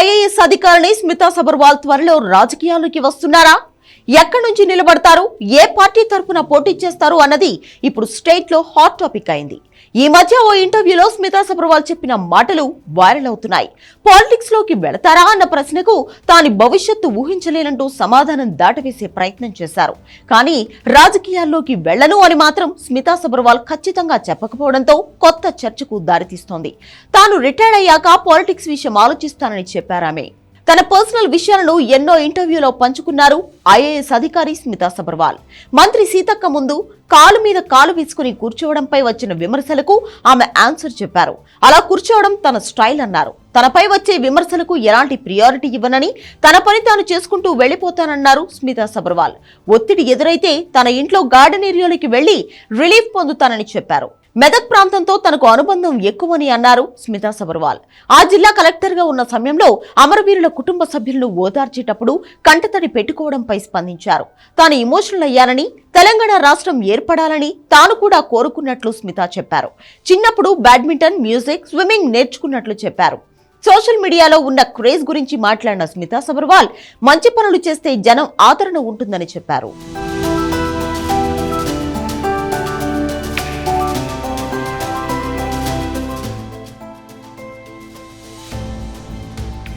IAS అధికారిని స్మితా సబర్వాల్ త్వరలో రాజకీయాల్లోకి వస్తున్నారా? ఎక్కడి నుంచి నిలబడతారు? ఏ పార్టీ తరఫున పోటీ చేస్తారు అన్నది ఇప్పుడు స్టేట్లో హాట్ టాపిక్ అయింది. ఈ మధ్య ఓ ఇంటర్వ్యూలో స్మితా సబర్వాల్ చెప్పిన మాటలు వైరల్ అవుతున్నాయి. పాలిటిక్స్లోకి వెళతారా అన్న ప్రశ్నకు తాని భవిష్యత్తు ఊహించలేనంటూ సమాధానం దాటవేసే ప్రయత్నం చేశారు. కానీ రాజకీయాల్లోకి వెళ్ళను అని మాత్రం స్మితా సబర్వాల్ ఖచ్చితంగా చెప్పకపోవడంతో కొత్త చర్చకు దారితీస్తోంది. తాను రిటైర్డ్ అయ్యాక పాలిటిక్స్ విషయం ఆలోచిస్తానని చెప్పారామె తన పర్సనల్ విషయాలను ఎన్నో ఇంటర్వ్యూలో పంచుకున్నారు ఐఏఎస్ అధికారి స్మితా సబర్వాల్. మంత్రి సీతక్క ముందు కాలు మీద కాలు వేసుకుని కూర్చోవడంపై వచ్చిన విమర్శలకు ఆమె ఆన్సర్ చెప్పారు. అలా కూర్చోవడం తన స్టైల్ అన్నారు. తనపై వచ్చే విమర్శలకు ఎలాంటి ప్రియారిటీ ఇవ్వనని తన పని తాను చేసుకుంటూ వెళ్ళిపోతానన్నారు స్మితా సబర్వాల్. ఒత్తిడి ఎదురైతే తన ఇంట్లో గార్డెన్ ఏరియాలోకి వెళ్ళి రిలీఫ్ పొందుతానని చెప్పారు. మెదక్ ప్రాంతంతో తనకు అనుబంధం ఎక్కువని అన్నారు స్మితా సబర్వాల్. ఆ జిల్లా కలెక్టర్గా ఉన్న సమయంలో అమరవీరుల కుటుంబ సభ్యులను ఓదార్చేటప్పుడు కంటతడి పెట్టుకోవడంపై స్పందించారు. తాను ఇమోషనల్ అయ్యానని తెలంగాణ రాష్ట్రం ఏర్పడాలని తాను కూడా కోరుకున్నట్లు స్మితా చెప్పారు. చిన్నప్పుడు బ్యాడ్మింటన్ మ్యూజిక్ స్విమ్మింగ్ నేర్చుకున్నట్లు చెప్పారు. సోషల్ మీడియాలో ఉన్న క్రేజ్ గురించి మాట్లాడిన స్మితా సబర్వాల్ మంచి పనులు చేస్తే జనం ఆదరణ ఉంటుందని చెప్పారు.